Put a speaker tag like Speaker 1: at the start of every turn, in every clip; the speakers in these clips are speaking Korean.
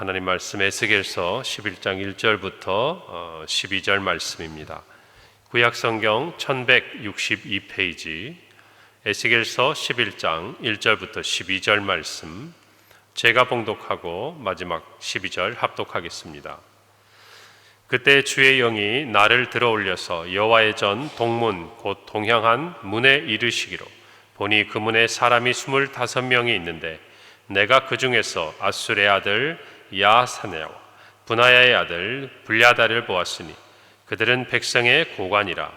Speaker 1: 하나님 말씀 에스겔서 11장 1절부터 12절 말씀입니다. 구약 성경 1162페이지 에스겔서 11장 1절부터 12절 말씀 제가 봉독하고 마지막 12절 합독하겠습니다. 그때 주의 영이 나를 들어 올려서 여호와의 전 동문 곧 동향한 문에 이르시기로 보니 그 문에 사람이 스물다섯 명이 있는데 내가 그 중에서 아술의 아들 야사네와 분하야의 아들 불야다를 보았으니 그들은 백성의 고관이라.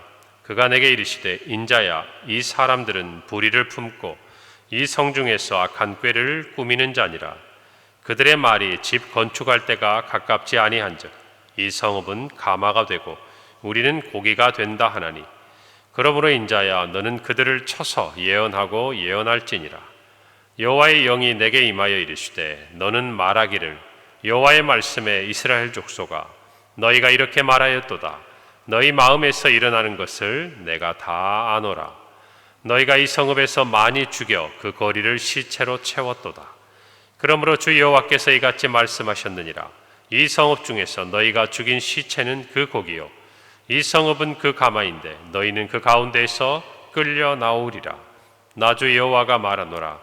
Speaker 1: 그가 내게 이르시되 인자야 이 사람들은 불의를 품고 이 성중에서 악한 꾀를 꾸미는 자니라. 그들의 말이 집 건축할 때가 가깝지 아니한즉 이 성읍은 가마가 되고 우리는 고기가 된다 하나니. 그러므로 인자야 너는 그들을 쳐서 예언하고 예언할지니라. 여호와의 영이 내게 임하여 이르시되 너는 말하기를 여호와의 말씀에 이스라엘 족속아 너희가 이렇게 말하였도다. 너희 마음에서 일어나는 것을 내가 다 아노라. 너희가 이 성읍에서 많이 죽여 그 거리를 시체로 채웠도다. 그러므로 주 여호와께서 이같이 말씀하셨느니라. 이 성읍 중에서 너희가 죽인 시체는 그 고기요. 이 성읍은 그 가마인데 너희는 그 가운데에서 끌려 나오리라. 나주 여호와가 말하노라.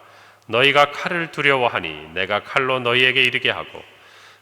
Speaker 1: 너희가 칼을 두려워하니 내가 칼로 너희에게 이르게 하고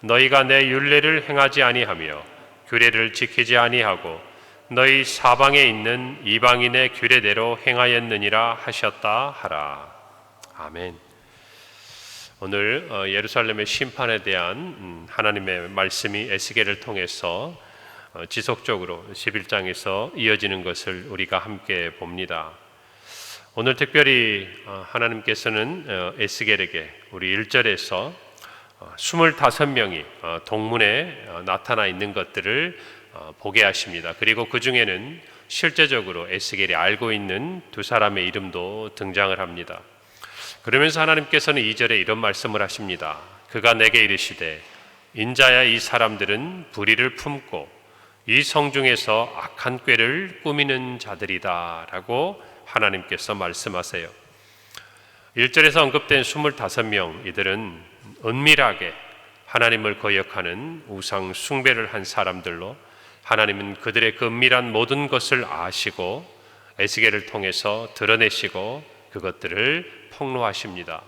Speaker 1: 너희가 내 율례를 행하지 아니하며 규례를 지키지 아니하고 너희 사방에 있는 이방인의 규례대로 행하였느니라 하셨다 하라. 아멘. 오늘 어, 예루살렘의 심판에 대한 음, 하나님의 말씀이 에스겔을 통해서 어, 지속적으로 11장에서 이어지는 것을 우리가 함께 봅니다. 오늘 특별히 어, 하나님께서는 에스겔에게 우리 1절에서 25명이 동문에 나타나 있는 것들을 보게 하십니다. 그리고 그 중에는 실제적으로 에스겔이 알고 있는 두 사람의 이름도 등장을 합니다. 그러면서 하나님께서는 2절에 이런 말씀을 하십니다. 그가 내게 이르시되 인자야 이 사람들은 불의를 품고 이 성중에서 악한 꾀를 꾸미는 자들이다라고 하나님께서 말씀하세요. 1절에서 언급된 25명 이들은 은밀하게 하나님을 거역하는 우상 숭배를 한 사람들로 하나님은 그들의 그 은밀한 모든 것을 아시고 에스겔을 통해서 드러내시고 그것들을 폭로하십니다.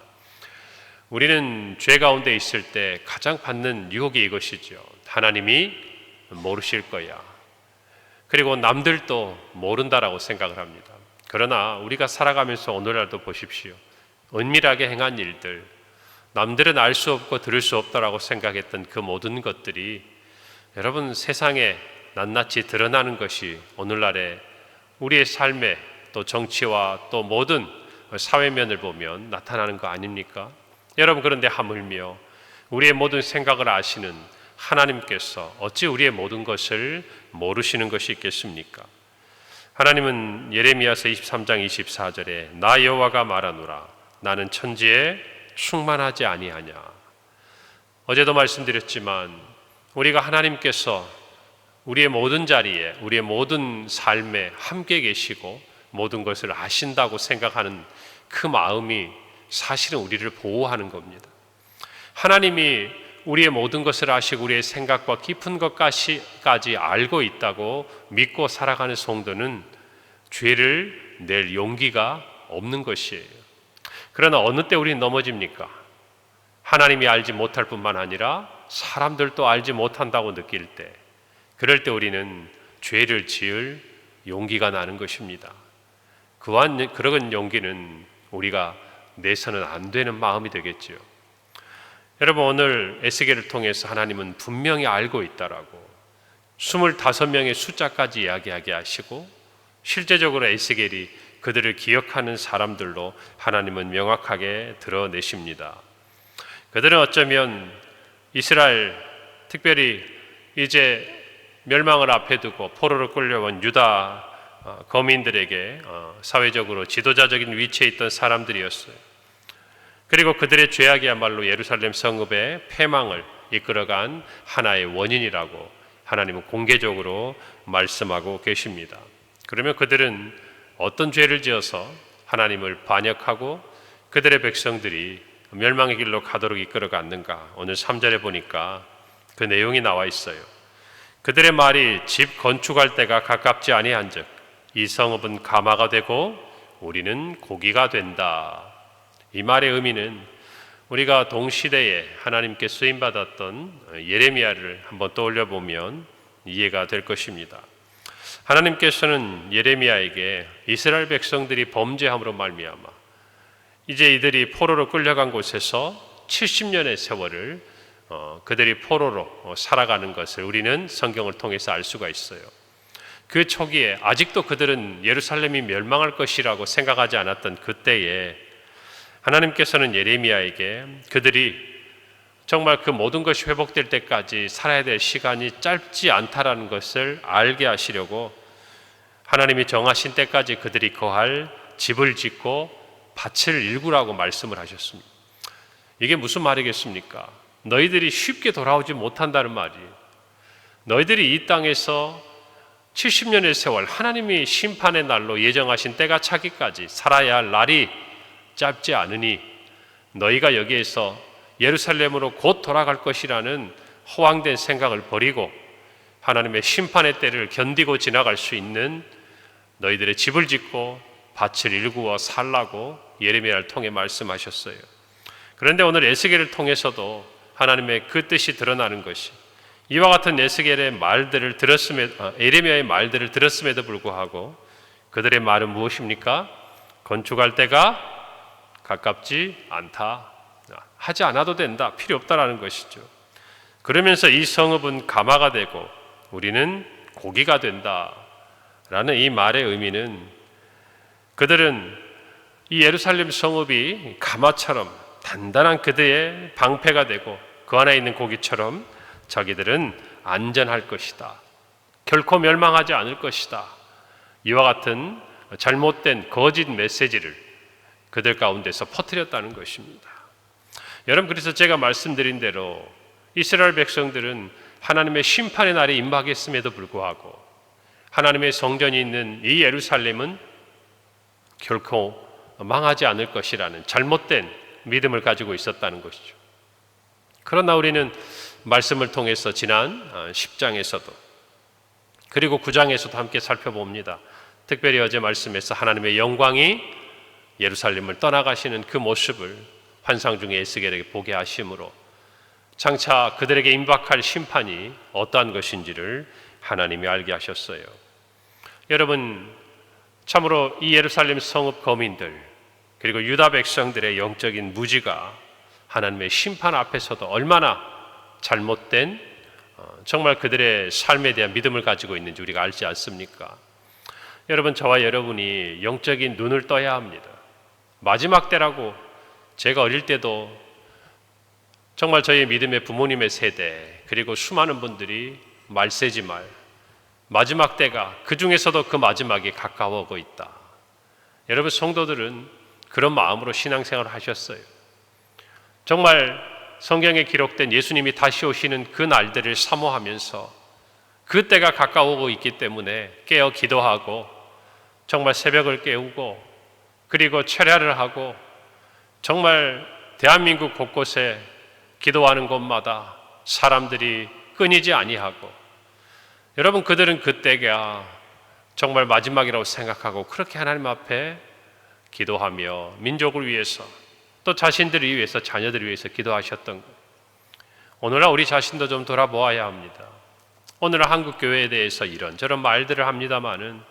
Speaker 1: 우리는 죄 가운데 있을 때 가장 받는 유혹이 이것이죠. 하나님이 모르실 거야. 그리고 남들도 모른다라고 생각을 합니다. 그러나 우리가 살아가면서 오늘날도 보십시오. 은밀하게 행한 일들, 남들은 알 수 없고 들을 수 없다라고 생각했던 그 모든 것들이 여러분 세상에 낱낱이 드러나는 것이 오늘날의 우리의 삶에 또 정치와 또 모든 사회면을 보면 나타나는 거 아닙니까? 여러분 그런데 하물며 우리의 모든 생각을 아시는 하나님께서 어찌 우리의 모든 것을 모르시는 것이 있겠습니까? 하나님은 예레미야서 23장 24절에 나 여호와가 말하노라 나는 천지에 충만하지 아니하냐. 어제도 말씀드렸지만 우리가 하나님께서 우리의 모든 자리에 우리의 모든 삶에 함께 계시고 모든 것을 아신다고 생각하는 그 마음이 사실은 우리를 보호하는 겁니다. 하나님이 우리의 모든 것을 아시고 우리의 생각과 깊은 것까지 알고 있다고 믿고 살아가는 성도는 죄를 낼 용기가 없는 것이에요. 그러나 어느 때 우리는 넘어집니까? 하나님이 알지 못할 뿐만 아니라 사람들도 알지 못한다고 느낄 때, 그럴 때 우리는 죄를 지을 용기가 나는 것입니다. 그한 그런 용기는 우리가 내서는 안 되는 마음이 되겠지요. 여러분 오늘 에스겔을 통해서 하나님은 분명히 알고 있다라고 25명의 숫자까지 이야기하게 하시고 실제적으로 에스겔이 그들을 기억하는 사람들로 하나님은 명확하게 드러내십니다. 그들은 어쩌면 이스라엘 특별히 이제 멸망을 앞에 두고 포로로 끌려온 유다 어, 거민들에게 어, 사회적으로 지도자적인 위치에 있던 사람들이었어요. 그리고 그들의 죄악이야말로 예루살렘 성읍의 패망을 이끌어간 하나의 원인이라고 하나님은 공개적으로 말씀하고 계십니다. 그러면 그들은 어떤 죄를 지어서 하나님을 반역하고 그들의 백성들이 멸망의 길로 가도록 이끌어갔는가? 오늘 3절에 보니까 그 내용이 나와 있어요. 그들의 말이 집 건축할 때가 가깝지 아니한즉 이 성읍은 가마가 되고 우리는 고기가 된다. 이 말의 의미는 우리가 동시대에 하나님께 쓰임 받았던 예레미야를 한번 떠올려 보면 이해가 될 것입니다. 하나님께서는 예레미야에게 이스라엘 백성들이 범죄함으로 말미암아 이제 이들이 포로로 끌려간 곳에서 70년의 세월을 어, 그들이 포로로 어, 살아가는 것을 우리는 성경을 통해서 알 수가 있어요. 그 초기에 아직도 그들은 예루살렘이 멸망할 것이라고 생각하지 않았던 그때에 하나님께서는 예레미야에게 그들이 정말 그 모든 것이 회복될 때까지 살아야 될 시간이 짧지 않다라는 것을 알게 하시려고 하나님이 정하신 때까지 그들이 거할 집을 짓고 밭을 일구라고 말씀을 하셨습니다. 이게 무슨 말이겠습니까? 너희들이 쉽게 돌아오지 못한다는 말이에요. 너희들이 이 땅에서 70년의 세월 하나님이 심판의 날로 예정하신 때가 차기까지 살아야 할 날이 짧지 않으니 너희가 여기에서 예루살렘으로 곧 돌아갈 것이라는 허황된 생각을 버리고 하나님의 심판의 때를 견디고 지나갈 수 있는 너희들의 집을 짓고 밭을 일구어 살라고 예레미야를 통해 말씀하셨어요. 그런데 오늘 에스겔을 통해서도 하나님의 그 뜻이 드러나는 것이 이와 같은 에스겔의 말들을 들었음에 아, 에레미야의 말들을 들었음에도 불구하고 그들의 말은 무엇입니까? 건축할 때가 가깝지 않다. 하지 않아도 된다. 필요 없다라는 것이죠. 그러면서 이 성읍은 가마가 되고 우리는 고기가 된다. 라는 이 말의 의미는 그들은 이 예루살렘 성읍이 가마처럼 단단한 그들의 방패가 되고 그 안에 있는 고기처럼 자기들은 안전할 것이다. 결코 멸망하지 않을 것이다. 이와 같은 잘못된 거짓 메시지를 그들 가운데서 퍼뜨렸다는 것입니다. 여러분 그래서 제가 말씀드린 대로 이스라엘 백성들은 하나님의 심판의 날이 임박했음에도 불구하고 하나님의 성전이 있는 이 예루살렘은 결코 망하지 않을 것이라는 잘못된 믿음을 가지고 있었다는 것이죠. 그러나 우리는 말씀을 통해서 지난 10장에서도 어, 그리고 9장에서도 함께 살펴봅니다. 특별히 어제 말씀에서 하나님의 영광이 예루살렘을 떠나가시는 그 모습을 환상 중에 에스겔에게 보게 하심으로 장차 그들에게 임박할 심판이 어떠한 것인지를 하나님이 알게 하셨어요. 여러분 참으로 이 예루살렘 성읍 거민들 그리고 유다 백성들의 영적인 무지가 하나님의 심판 앞에서도 얼마나 잘못된 어, 정말 그들의 삶에 대한 믿음을 가지고 있는지 우리가 알지 않습니까? 여러분 저와 여러분이 영적인 눈을 떠야 합니다. 마지막 때라고 제가 어릴 때도 정말 저희 믿음의 부모님의 세대 그리고 수많은 분들이 말세지 말 마지막 때가 그 중에서도 그 마지막이 가까워오고 있다. 여러분 성도들은 그런 마음으로 신앙생활을 하셨어요. 정말 성경에 기록된 예수님이 다시 오시는 그 날들을 사모하면서 그 때가 가까워오고 있기 때문에 깨어 기도하고 정말 새벽을 깨우고 그리고 철야를 하고 정말 대한민국 곳곳에 기도하는 곳마다 사람들이 끊이지 아니하고 여러분 그들은 그때가 정말 마지막이라고 생각하고 그렇게 하나님 앞에 기도하며 민족을 위해서 또 자신들을 위해서 자녀들을 위해서 기도하셨던 것. 오늘날 우리 자신도 좀 돌아보아야 합니다. 오늘 한국 교회에 대해서 이런 저런 말들을 합니다만은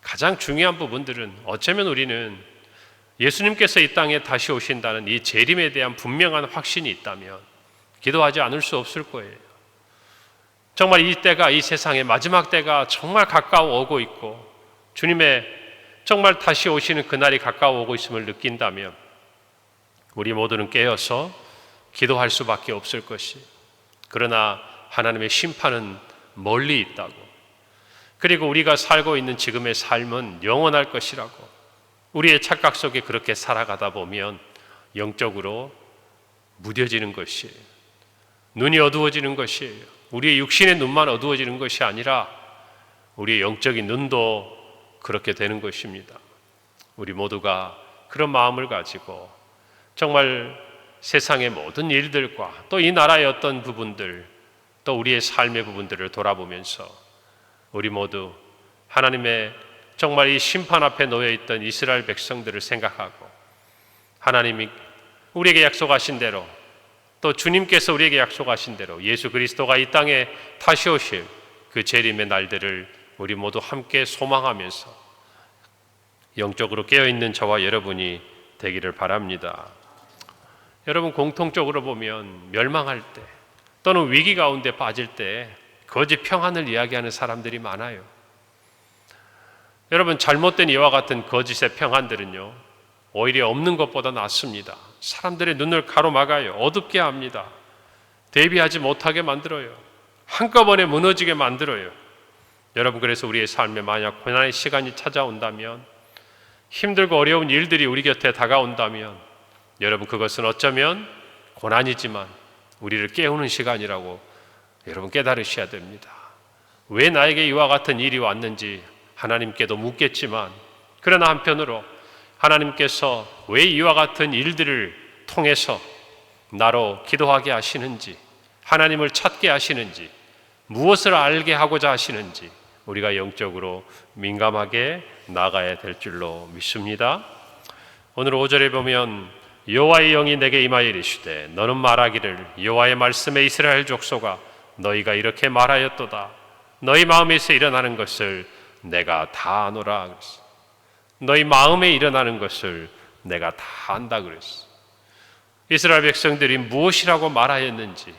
Speaker 1: 가장 중요한 부분들은 어쩌면 우리는 예수님께서 이 땅에 다시 오신다는 이 재림에 대한 분명한 확신이 있다면 기도하지 않을 수 없을 거예요. 정말 이 때가 이 세상의 마지막 때가 정말 가까워 오고 있고 주님의 정말 다시 오시는 그날이 가까워 오고 있음을 느낀다면 우리 모두는 깨어서 기도할 수밖에 없을 것이. 그러나 하나님의 심판은 멀리 있다고. 그리고 우리가 살고 있는 지금의 삶은 영원할 것이라고. 우리의 착각 속에 그렇게 살아가다 보면 영적으로 무뎌지는 것이에요. 눈이 어두워지는 것이에요. 우리의 육신의 눈만 어두워지는 것이 아니라 우리의 영적인 눈도 그렇게 되는 것입니다. 우리 모두가 그런 마음을 가지고 정말 세상의 모든 일들과 또 이 나라의 어떤 부분들 또 우리의 삶의 부분들을 돌아보면서 우리 모두 하나님의 정말 이 심판 앞에 놓여 있던 이스라엘 백성들을 생각하고 하나님이 우리에게 약속하신 대로 또 주님께서 우리에게 약속하신 대로 예수 그리스도가 이 땅에 다시 오실 그 재림의 날들을 우리 모두 함께 소망하면서 영적으로 깨어 있는 저와 여러분이 되기를 바랍니다. 여러분 공통적으로 보면 멸망할 때 또는 위기 가운데 빠질 때 거짓 평안을 이야기하는 사람들이 많아요. 여러분 잘못된 이와 같은 거짓의 평안들은요 오히려 없는 것보다 낫습니다. 사람들의 눈을 가로막아요. 어둡게 합니다. 대비하지 못하게 만들어요. 한꺼번에 무너지게 만들어요. 여러분 그래서 우리의 삶에 만약 고난의 시간이 찾아온다면 힘들고 어려운 일들이 우리 곁에 다가온다면 여러분 그것은 어쩌면 고난이지만 우리를 깨우는 시간이라고 여러분 깨달으셔야 됩니다. 왜 나에게 이와 같은 일이 왔는지 하나님께도 묻겠지만 그러나 한편으로 하나님께서 왜 이와 같은 일들을 통해서 나로 기도하게 하시는지 하나님을 찾게 하시는지 무엇을 알게 하고자 하시는지 우리가 영적으로 민감하게 나가야 될 줄로 믿습니다. 오늘 5절에 보면 여호와의 영이 내게 임하여 이르시되 너는 말하기를 여호와의 말씀에 이스라엘 족속아 너희가 이렇게 말하였도다 너희 마음에서 일어나는 것을 내가 다 아노라 그랬어. 너희 마음에 일어나는 것을 내가 다 안다 그랬어. 이스라엘 백성들이 무엇이라고 말하였는지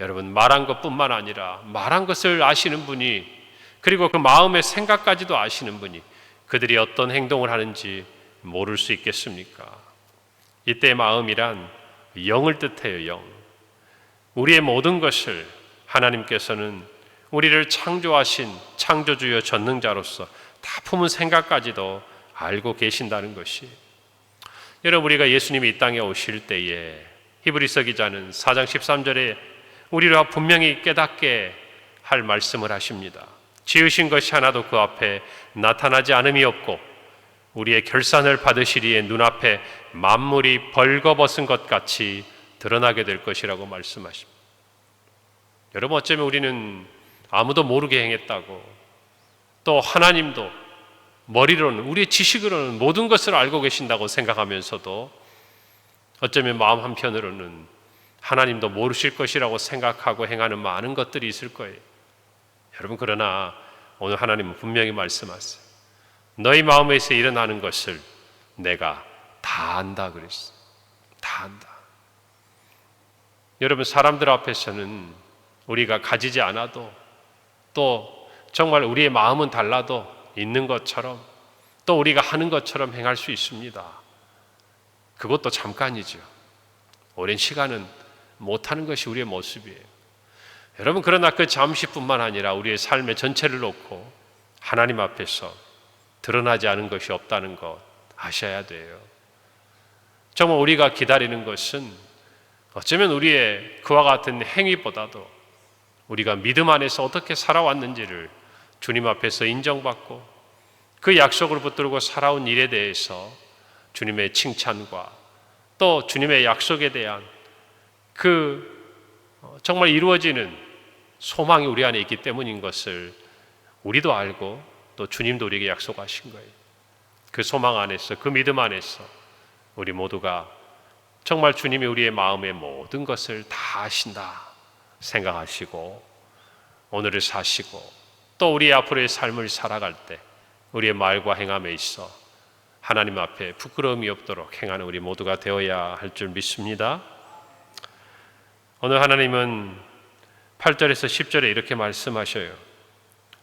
Speaker 1: 여러분 말한 것뿐만 아니라 말한 것을 아시는 분이 그리고 그 마음의 생각까지도 아시는 분이 그들이 어떤 행동을 하는지 모를 수 있겠습니까? 이때 마음이란 영을 뜻해요, 영. 우리의 모든 것을 하나님께서는 우리를 창조하신 창조주여 전능자로서 다 품은 생각까지도 알고 계신다는 것이 여러분 우리가 예수님이 이 땅에 오실 때에 히브리서 기자는 4장 13절에 우리가 분명히 깨닫게 할 말씀을 하십니다. 지으신 것이 하나도 그 앞에 나타나지 않음이 없고 우리의 결산을 받으시리에 눈앞에 만물이 벌거벗은 것 같이 드러나게 될 것이라고 말씀하십니다. 여러분 어쩌면 우리는 아무도 모르게 행했다고 또 하나님도 머리로는 우리의 지식으로는 모든 것을 알고 계신다고 생각하면서도 어쩌면 마음 한편으로는 하나님도 모르실 것이라고 생각하고 행하는 많은 것들이 있을 거예요. 여러분 그러나 오늘 하나님은 분명히 말씀하세요. 너희 마음에서 일어나는 것을 내가 다 안다 그랬어. 다 안다. 여러분 사람들 앞에서는 우리가 가지지 않아도 또 정말 우리의 마음은 달라도 있는 것처럼 또 우리가 하는 것처럼 행할 수 있습니다. 그것도 잠깐이죠. 오랜 시간은 못하는 것이 우리의 모습이에요. 여러분 그러나 그 잠시뿐만 아니라 우리의 삶의 전체를 놓고 하나님 앞에서 드러나지 않은 것이 없다는 것 아셔야 돼요. 정말 우리가 기다리는 것은 어쩌면 우리의 그와 같은 행위보다도 우리가 믿음 안에서 어떻게 살아왔는지를 주님 앞에서 인정받고 그 약속을 붙들고 살아온 일에 대해서 주님의 칭찬과 또 주님의 약속에 대한 그 정말 이루어지는 소망이 우리 안에 있기 때문인 것을 우리도 알고 또 주님도 우리에게 약속하신 거예요. 그 소망 안에서 그 믿음 안에서 우리 모두가 정말 주님이 우리의 마음의 모든 것을 다 아신다 생각하시고 오늘을 사시고 또 우리 앞으로의 삶을 살아갈 때 우리의 말과 행함에 있어 하나님 앞에 부끄러움이 없도록 행하는 우리 모두가 되어야 할 줄 믿습니다. 오늘 하나님은 8절에서 10절에 이렇게 말씀하셔요.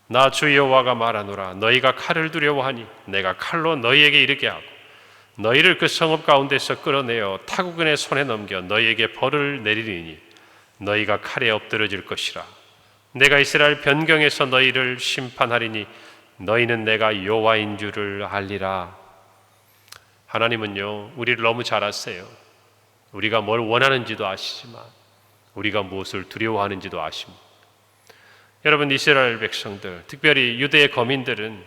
Speaker 1: 나 주 여호와가 말하노라 너희가 칼을 두려워하니 내가 칼로 너희에게 이르게 하고 너희를 그 성읍 가운데서 끌어내어 타국인의 손에 넘겨 너희에게 벌을 내리리니 너희가 칼에 엎드러질 것이라. 내가 이스라엘 변경에서 너희를 심판하리니 너희는 내가 여호와인 줄을 알리라. 하나님은요 우리를 너무 잘 아세요. 우리가 뭘 원하는지도 아시지만 우리가 무엇을 두려워하는지도 아십니다. 여러분 이스라엘 백성들 특별히 유대의 거민들은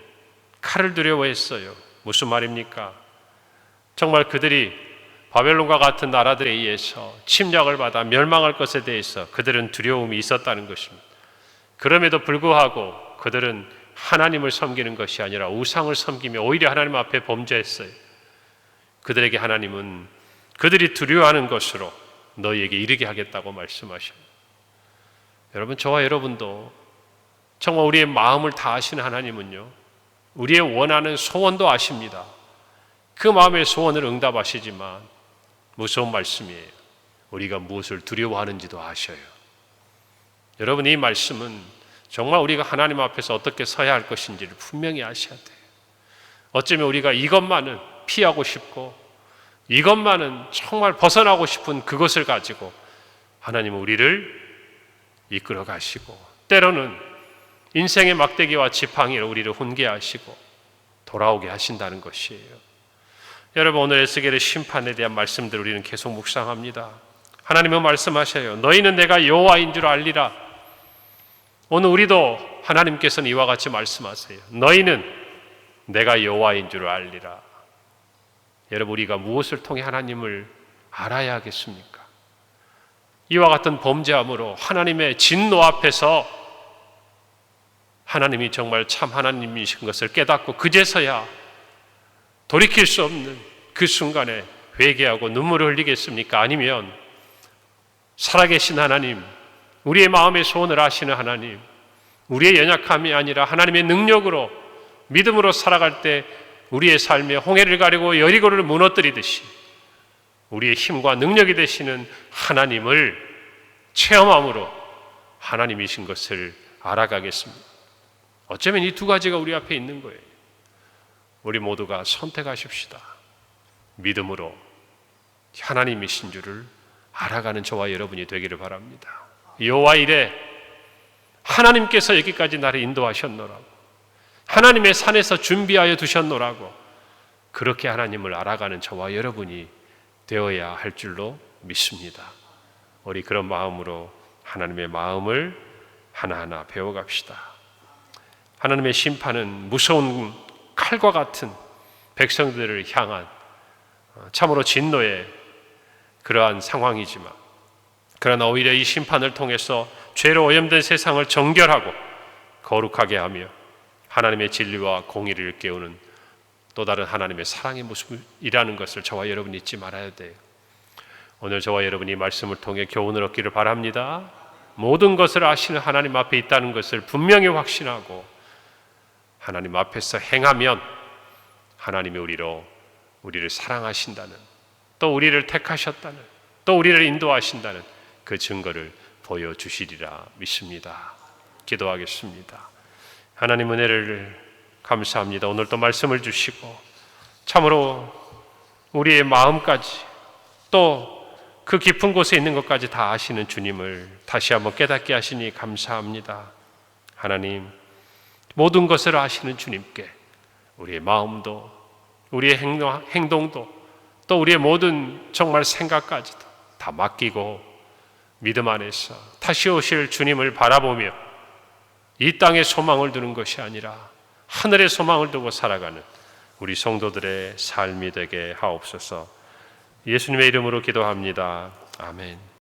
Speaker 1: 칼을 두려워했어요. 무슨 말입니까? 정말 그들이 바벨론과 같은 나라들에 의해서 침략을 받아 멸망할 것에 대해서 그들은 두려움이 있었다는 것입니다. 그럼에도 불구하고 그들은 하나님을 섬기는 것이 아니라 우상을 섬기며 오히려 하나님 앞에 범죄했어요. 그들에게 하나님은 그들이 두려워하는 것으로 너희에게 이르게 하겠다고 말씀하십니다. 여러분, 저와 여러분도 정말 우리의 마음을 다 아시는 하나님은요, 우리의 원하는 소원도 아십니다. 그 마음의 소원을 응답하시지만 무서운 말씀이에요. 우리가 무엇을 두려워하는지도 아셔요. 여러분 이 말씀은 정말 우리가 하나님 앞에서 어떻게 서야 할 것인지를 분명히 아셔야 돼요. 어쩌면 우리가 이것만은 피하고 싶고 이것만은 정말 벗어나고 싶은 그것을 가지고 하나님은 우리를 이끌어 가시고 때로는 인생의 막대기와 지팡이로 우리를 훈계하시고 돌아오게 하신다는 것이에요. 여러분 오늘 에스겔의 심판에 대한 말씀들 우리는 계속 묵상합니다. 하나님은 말씀하셔요. 너희는 내가 여호와인 줄 알리라. 오늘 우리도 하나님께서는 이와 같이 말씀하세요. 너희는 내가 여호와인 줄 알리라. 여러분 우리가 무엇을 통해 하나님을 알아야 하겠습니까? 이와 같은 범죄함으로 하나님의 진노 앞에서 하나님이 정말 참 하나님이신 것을 깨닫고 그제서야 돌이킬 수 없는 그 순간에 회개하고 눈물을 흘리겠습니까? 아니면 살아계신 하나님, 우리의 마음의 소원을 아시는 하나님, 우리의 연약함이 아니라 하나님의 능력으로 믿음으로 살아갈 때 우리의 삶에 홍해를 가리고 여리고를 무너뜨리듯이 우리의 힘과 능력이 되시는 하나님을 체험함으로 하나님이신 것을 알아가겠습니다. 어쩌면 이 두 가지가 우리 앞에 있는 거예요. 우리 모두가 선택하십시다. 믿음으로 하나님이신 줄을 알아가는 저와 여러분이 되기를 바랍니다. 여호와 이래 하나님께서 여기까지 나를 인도하셨노라고 하나님의 산에서 준비하여 두셨노라고 그렇게 하나님을 알아가는 저와 여러분이 되어야 할 줄로 믿습니다. 우리 그런 마음으로 하나님의 마음을 하나하나 배워갑시다. 하나님의 심판은 무서운 칼과 같은 백성들을 향한 참으로 진노의 그러한 상황이지만 그러나 오히려 이 심판을 통해서 죄로 오염된 세상을 정결하고 거룩하게 하며 하나님의 진리와 공의를 깨우는 또 다른 하나님의 사랑의 모습이라는 것을 저와 여러분이 잊지 말아야 돼요. 오늘 저와 여러분이 말씀을 통해 교훈을 얻기를 바랍니다. 모든 것을 아시는 하나님 앞에 있다는 것을 분명히 확신하고 하나님 앞에서 행하면 하나님이 우리로 우리를 사랑하신다는 또 우리를 택하셨다는 또 우리를 인도하신다는 그 증거를 보여 주시리라 믿습니다. 기도하겠습니다. 하나님 은혜를 감사합니다. 오늘 또 말씀을 주시고 참으로 우리의 마음까지 또 그 깊은 곳에 있는 것까지 다 아시는 주님을 다시 한번 깨닫게 하시니 감사합니다. 하나님 모든 것을 아시는 주님께 우리의 마음도 우리의 행동, 도 또 우리의 모든 정말 생각까지도 다 맡기고 믿음 안에서 다시 오실 주님을 바라보며 이 땅에 소망을 두는 것이 아니라 하늘에 소망을 두고 살아가는 우리 성도들의 삶이 되게 하옵소서. 예수님의 이름으로 기도합니다. 아멘.